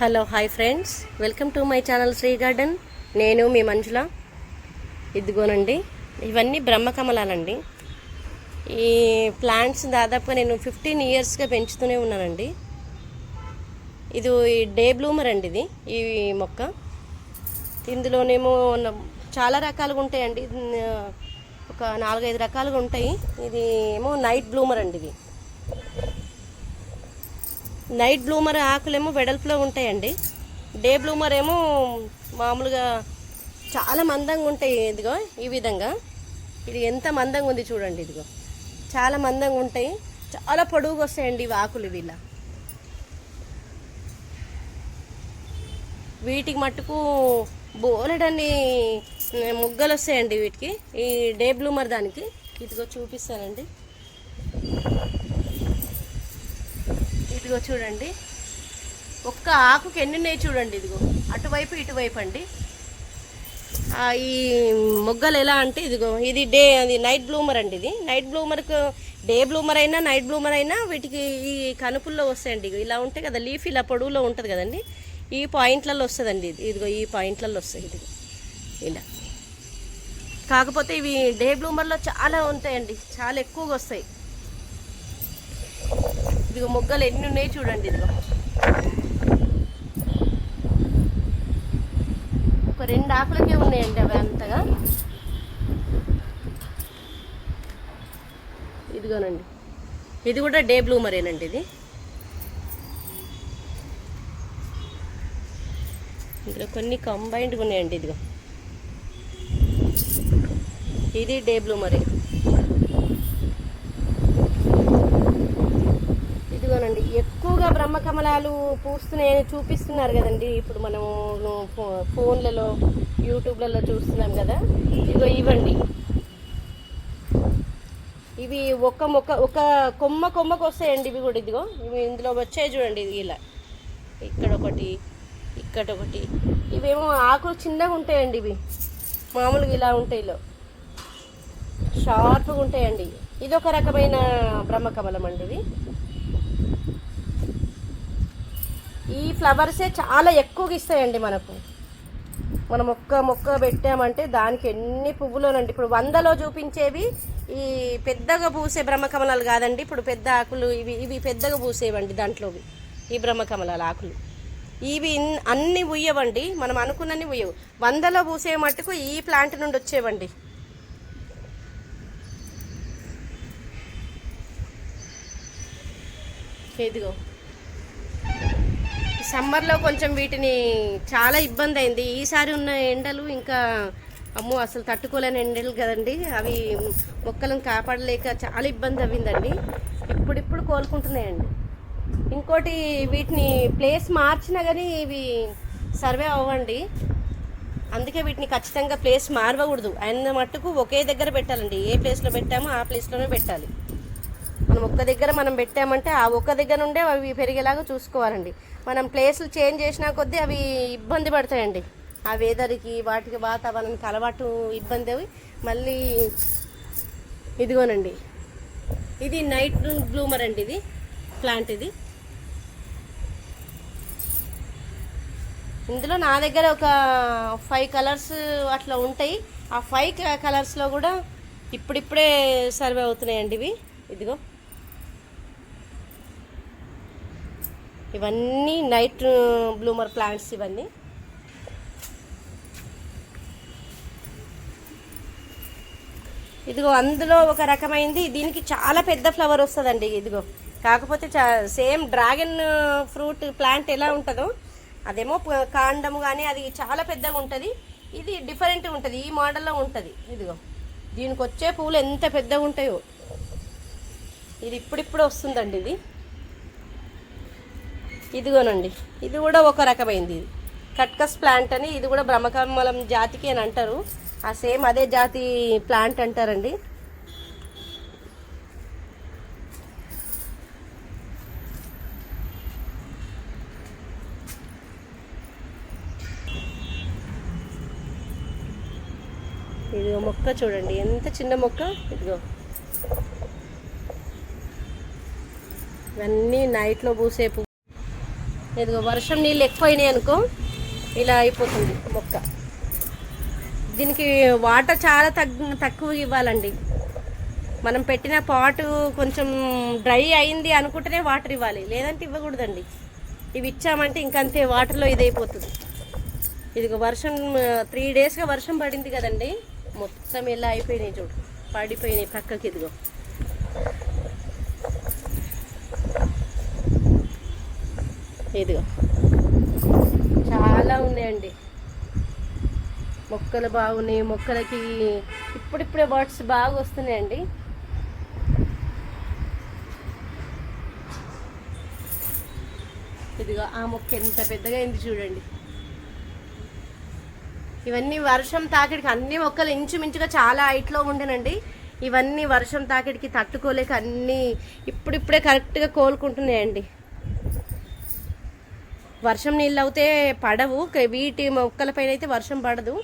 Hello hi friends. Welcome to my channel Sri garden. నేను మీ మంజుల. ఇదిగోనండి ఇవన్నీ బ్రహ్మకమలాలండి. ఈ ప్లాంట్స్ దాదాపుగా నేను ఫిఫ్టీన్ ఇయర్స్గా పెంచుతూనే ఉన్నానండి. ఇది ఈ డే బ్లూమర్ అండి ఇది ఈ మొక్క. ఇందులోనేమో చాలా రకాలుగా ఉంటాయండి. ఒక నాలుగైదు రకాలుగా ఉంటాయి. ఇది ఏమో నైట్ బ్లూమర్ అండి ఇది. నైట్ బ్లూమర్ ఆకులేమో వెడల్పులో ఉంటాయండి. డే బ్లూమర్ ఏమో మామూలుగా చాలా మందంగా ఉంటాయి ఇదిగో ఈ విధంగా. ఇది ఎంత మందంగా ఉంది చూడండి ఇదిగో. చాలా మందంగా ఉంటాయి. చాలా పొడుగుగా వస్తాయండి ఇవి ఆకులు వీళ్ళ వీటికి మట్టుకు బోలెడన్ని ముగ్గలు వస్తాయండి వీటికి. ఈ డే బ్లూమర్ దానికి. ఇదిగో చూపిస్తానండి. ఇదిగో చూడండి. ఒక్క ఆకుకి ఎన్ని ఉన్నాయి చూడండి ఇదిగో. అటువైపు ఇటువైపు అండి. ఈ మొగ్గలు ఎలా అంటే ఇదిగో ఇది డే అది నైట్ బ్లూమర్ అండి ఇది. నైట్ బ్లూమర్కు డే బ్లూమర్ అయినా నైట్ బ్లూమర్ అయినా వీటికి ఈ కనుపుల్లో వస్తాయండి ఇలా ఉంటాయి కదా లీఫ్ ఇలా పొడవులో ఉంటుంది కదండి. ఈ పాయింట్లలో వస్తుందండి ఇది. ఇదిగో ఈ పాయింట్లలో వస్తాయి ఇదిగో ఇలా. కాకపోతే ఇవి డే బ్లూమర్లో చాలా ఉంటాయండి. చాలా ఎక్కువగా వస్తాయి. ఇదిగో మొగ్గలు ఎన్ని ఉన్నాయి చూడండి ఇదిగో. ఒక రెండు ఆకులకే ఉన్నాయండి అవి అంతగా. ఇదిగోనండి. ఇది కూడా డే బ్లూమరేనండి ఇది? ఇందులో కొన్ని కంబైన్డ్గా ఉన్నాయండి ఇదిగో. ఇది డే బ్లూమరే ఇదిగోనండి ఎక్కువగా బ్రహ్మకమలాలు పూస్తున్నాయని చూపిస్తున్నారు కదండి. ఇప్పుడు మనము ఫోన్లలో యూట్యూబ్లలో చూస్తున్నాం కదా. ఇదిగో ఇవ్వండి. ఇవి ఒక మొక్క ఒక కొమ్మ కొమ్మకు వస్తాయండి ఇవి కూడా ఇదిగో. ఇవి ఇందులో వచ్చాయి చూడండి ఇది ఇలా. ఇక్కడ ఒకటి ఇక్కడ ఒకటి. ఇవేమో ఆకులు చిన్నగా ఉంటాయండి ఇవి. మామూలుగా ఇలా ఉంటాయి ఇలా. షార్ప్గా ఉంటాయండి. ఇది ఒక రకమైన బ్రహ్మకమలం అండి ఇది. ఈ ఫ్లవర్సే చాలా ఎక్కువగా ఇస్తాయండి మనకు. మనం మొక్క మొక్క పెట్టామంటే దానికి ఎన్ని పువ్వులోనండి. ఇప్పుడు వందలో చూపించేవి ఈ పెద్దగా పూసే బ్రహ్మకమలాలు కాదండి. ఇప్పుడు పెద్ద ఆకులు ఇవి ఇవి పెద్దగా పూసేవండి దాంట్లోవి. ఈ బ్రహ్మకమలాల ఆకులు. ఇవి అన్ని ఉయ్యవండి. మనం అనుకున్నన్ని ఉయ్యవు. వందలో పూసే మట్టుకు ఈ ప్లాంట్ నుండి వచ్చేవండి. ఇదిగో. సమ్మర్లో కొంచెం వీటిని చాలా ఇబ్బంది అయింది. ఈసారి ఉన్న ఎండలు ఇంకా అమ్మో అసలు తట్టుకోలేని ఎండలు కదండి. అవి మొక్కలను కాపాడలేక చాలా ఇబ్బంది అవ్విందండి. ఇప్పుడిప్పుడు కోలుకుంటున్నాయండి. ఇంకోటి వీటిని ప్లేస్ మార్చినా కానీ ఇవి సర్వే అవ్వండి. అందుకే వీటిని ఖచ్చితంగా ప్లేస్ మారవకూడదు. అయిన మట్టుకు ఒకే దగ్గర పెట్టాలండి. ఏ ప్లేస్లో పెట్టామో ఆ ప్లేస్లోనే పెట్టాలి. మనం ఒక్క దగ్గర మనం పెట్టామంటే ఆ ఒక్క దగ్గర నుండే అవి పెరిగేలాగా చూసుకోవాలండి. మనం ప్లేస్లు చేంజ్ చేసినా కొద్దీ అవి ఇబ్బంది పడతాయండి. ఆ వెదర్కి వాటికి వాతావరణానికి అలవాటు ఇబ్బంది అవి మళ్ళీ ఇదిగోనండి. ఇది నైట్ బ్లూమర్ అండి ఇది ప్లాంట్ ఇది. ఇందులో నా దగ్గర ఒక ఫైవ్ కలర్స్ అట్లా ఉంటాయి. ఆ ఫైవ్ కలర్స్లో కూడా ఇప్పుడిప్పుడే సర్వే అవుతున్నాయండి ఇవి. ఇదిగో. ఇవన్నీ నైట్ బ్లూమర్ ప్లాంట్స్ ఇవన్నీ. ఇదిగో అందులో ఒక రకమైంది. దీనికి చాలా పెద్ద ఫ్లవర్ వస్తుందండి ఇదిగో. కాకపోతే చా సేమ్ డ్రాగన్ ఫ్రూట్ ప్లాంట్ ఎలా ఉంటుందో అదేమో కాండము కానీ అది చాలా పెద్దగా ఉంటుంది. ఇది డిఫరెంట్గా ఉంటుంది. ఈ మోడల్లో ఉంటుంది. ఇదిగో. దీనికి వచ్చే పువ్వులు ఎంత పెద్దగా ఉంటాయో ఇది ఇప్పుడిప్పుడు వస్తుందండి ఇది. ఇదిగోనండి. ఇది కూడా ఒక రకమైంది ఇది. కట్కస్ ప్లాంట్ అని ఇది కూడా బ్రహ్మకమలం జాతికి అని అంటారు. ఆ సేమ్ అదే జాతి ప్లాంట్ అంటారండి. ఇదిగో మొక్క చూడండి. ఎంత చిన్న మొక్క? ఇదిగో. ఇవన్నీ నైట్లో పూసే ఇదిగో వర్షం నీళ్ళు ఎక్కువైనాయి అనుకో ఇలా అయిపోతుంది మొక్క. దీనికి వాటర్ చాలా తగ్గు తక్కువ ఇవ్వాలండి. మనం పెట్టిన పాటు కొంచెం డ్రై అయింది అనుకుంటేనే వాటర్ ఇవ్వాలి. లేదంటే ఇవ్వకూడదండి. ఇవి ఇచ్చామంటే ఇంకంతే వాటర్లో ఇది అయిపోతుంది ఇదిగో వర్షం త్రీ డేస్గా వర్షం పడింది కదండి. మొత్తం ఇలా అయిపోయినాయి చూడు. పడిపోయినాయి పక్కకి ఇదిగో. ఇదిగో చాలా ఉన్నాయండి. మొక్కలు బాగున్నాయి మొక్కలకి ఇప్పుడిప్పుడే బర్డ్స్ బాగా వస్తున్నాయండి. ఇదిగో ఆ మొక్క ఎంత పెద్దగా అయింది చూడండి. ఇవన్నీ వర్షం తాకిడికి అన్ని మొక్కలు ఇంచుమించుగా చాలా హైట్లో ఉండేనండి. ఇవన్నీ వర్షం తాకిడికి తట్టుకోలేక అన్నీ ఇప్పుడిప్పుడే కరెక్ట్గా కోలుకుంటున్నాయండి. వర్షం నీళ్ళు అయితే పడవు. వీటి మొక్కలపైన అయితే వర్షం పడదు.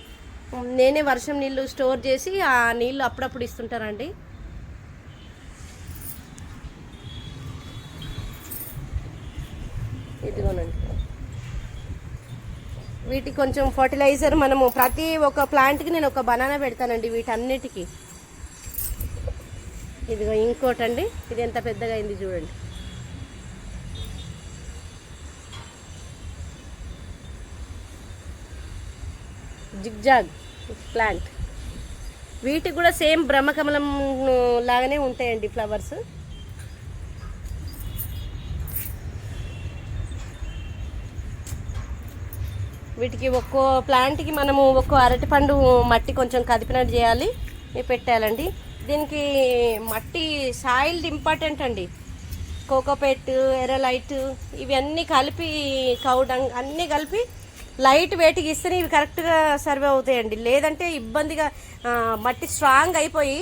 నేనే వర్షం నీళ్ళు స్టోర్ చేసి ఆ నీళ్ళు అప్పుడప్పుడు ఇస్తుంటానండి. ఇదిగోనండి. వీటికి కొంచెం ఫర్టిలైజర్ మనము ప్రతి ఒక్క ప్లాంట్కి నేను ఒక బనానా పెడతానండి వీటన్నిటికీ. ఇదిగో ఇంకోటండి. ఇది ఎంత పెద్దగా అయింది చూడండి. Zigzag plant. వీటికి కూడా సేమ్ బ్రహ్మకమలం లాగానే ఉంటాయండి ఫ్లవర్స్. వీటికి ఒక్కో ప్లాంట్కి మనము ఒక్కో అరటిపండు మట్టి కొంచెం కదిపినట్టు చేయాలి. పెట్టాలండి దీనికి మట్టి సాయిల్ ఇంపార్టెంట్ అండి. కోకోపెట్ ఎర్రలైట్ ఇవన్నీ కలిపి కౌడంగ్ అన్నీ కలిపి లైట్ వేటికి ఇస్తేనే ఇవి కరెక్ట్గా సర్వే అవుతాయండి. లేదంటే ఇబ్బందిగా మట్టి స్ట్రాంగ్ అయిపోయి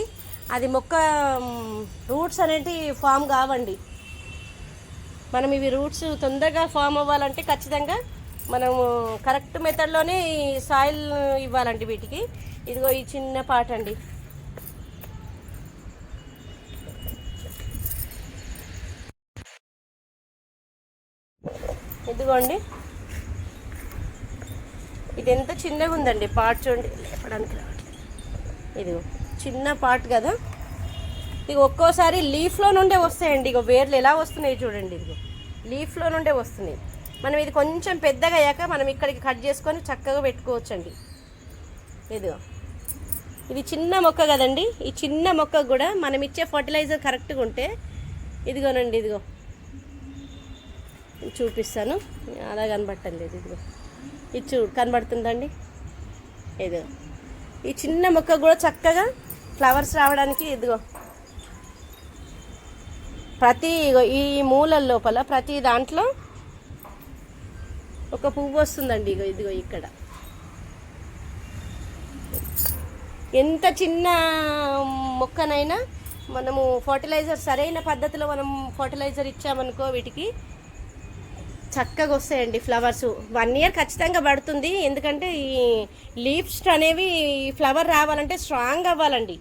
అది మొక్క రూట్స్ అనేవి ఫామ్ కావండి. మనం ఇవి రూట్స్ తొందరగా ఫామ్ అవ్వాలంటే ఖచ్చితంగా మనము కరెక్ట్ మెథడ్లోనే సాయిల్ ఇవ్వాలండి వీటికి. ఇదిగో ఈ చిన్న పాట అండి ఇదిగోండి. ఇది ఎంత చిన్నగా ఉందండి పార్ట్ చూడండి. లేపడానికి రావట్లేదు. ఇదిగో చిన్న పార్ట్ కదా. ఇక ఒక్కోసారి లీఫ్లో నుండే వస్తాయండి. ఇగో వేర్లు ఎలా వస్తున్నాయి చూడండి. ఇదిగో లీఫ్లో నుండే వస్తున్నాయి. మనం ఇది కొంచెం పెద్దగా అయ్యాక మనం ఇక్కడికి కట్ చేసుకొని చక్కగా పెట్టుకోవచ్చండి. ఇదిగో ఇది చిన్న మొక్క కదండి. ఈ చిన్న మొక్క కూడా మనం ఇచ్చే ఫర్టిలైజర్ కరెక్ట్గా ఉంటే ఇదిగోనండి ఇదిగో. చూపిస్తాను. అలా కనబట్టలేదు ఇదిగో. ఇది చూ కనబడుతుందండి. ఇదిగో ఈ చిన్న మొక్క కూడా చక్కగా ఫ్లవర్స్ రావడానికి ఇదిగో. ప్రతి ఈ మూలల లోపల ప్రతి దాంట్లో ఒక పువ్వు వస్తుందండి ఇగో ఇదిగో ఇక్కడ. ఎంత చిన్న మొక్కనైనా మనము ఫర్టిలైజర్ సరైన పద్ధతిలో మనం ఫర్టిలైజర్ ఇచ్చామనుకో వీటికి చక్కగా వస్తాయండి ఫ్లవర్స్. వన్ ఇయర్ ఖచ్చితంగా పడుతుంది. ఎందుకంటే ఈ లీవ్స్ అనేవి ఫ్లవర్ రావాలంటే స్ట్రాంగ్ అవ్వాలండి.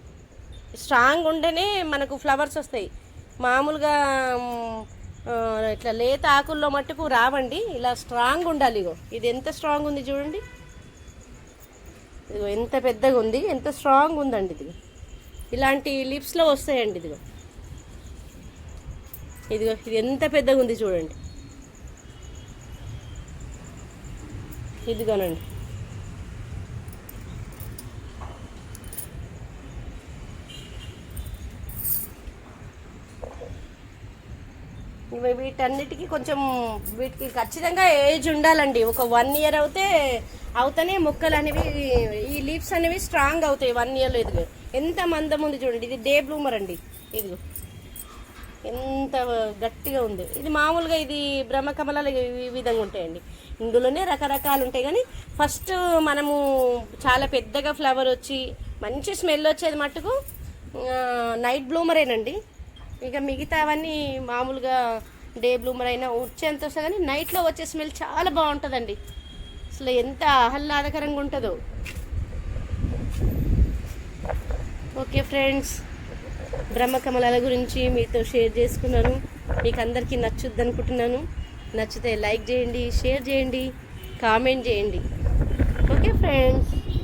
స్ట్రాంగ్ ఉంటేనే మనకు ఫ్లవర్స్ వస్తాయి. మామూలుగా ఇట్లా లేత ఆకుల్లో మట్టుకు రావండి. ఇలా స్ట్రాంగ్ ఉండాలి ఇగో. ఇది ఎంత స్ట్రాంగ్ ఉంది చూడండి. ఇదిగో ఎంత పెద్దగా ఉంది ఎంత స్ట్రాంగ్ ఉందండి ఇది. ఇలాంటి లిప్స్లో వస్తాయండి ఇదిగో. ఇదిగో ఇది ఎంత పెద్దగా ఉంది చూడండి. ఇదిగోనండి. ఇవి వీటన్నిటికీ కొంచెం వీటికి ఖచ్చితంగా ఏజ్ ఉండాలండి. ఒక వన్ ఇయర్ అవుతే అవుతనే మొక్కలు అనేవి ఈ లీవ్స్ అనేవి స్ట్రాంగ్ అవుతాయి. వన్ ఇయర్లో ఇదిగో ఎంత మందం ఉంది చూడండి. ఇది డే బ్లూమర్ అండి. ఇదిగో. ఎంత గట్టిగా ఉంది. ఇది మామూలుగా ఇది బ్రహ్మకమలాలు ఈ విధంగా ఉంటాయండి. ఇందులోనే రకరకాలు ఉంటాయి కానీ ఫస్ట్ మనము చాలా పెద్దగా ఫ్లవర్ వచ్చి మంచి స్మెల్ వచ్చేది మట్టుకు నైట్ బ్లూమరేనండి ఇక మిగతావన్నీ మామూలుగా డే బ్లూమర్ అయినా వచ్చేంత వస్తుంది కానీ నైట్లో వచ్చే స్మెల్ చాలా బాగుంటుందండి. అసలు ఎంత ఆహ్లాదకరంగా ఉంటుందో. Okay friends. బ్రహ్మకమలాల గురించి మీతో షేర్ చేసుకున్నాను. మీకు అందరికీ నచ్చుద్ది అనుకుంటున్నాను నచ్చితే లైక్ చేయండి షేర్ చేయండి కామెంట్ చేయండి. Okay friends.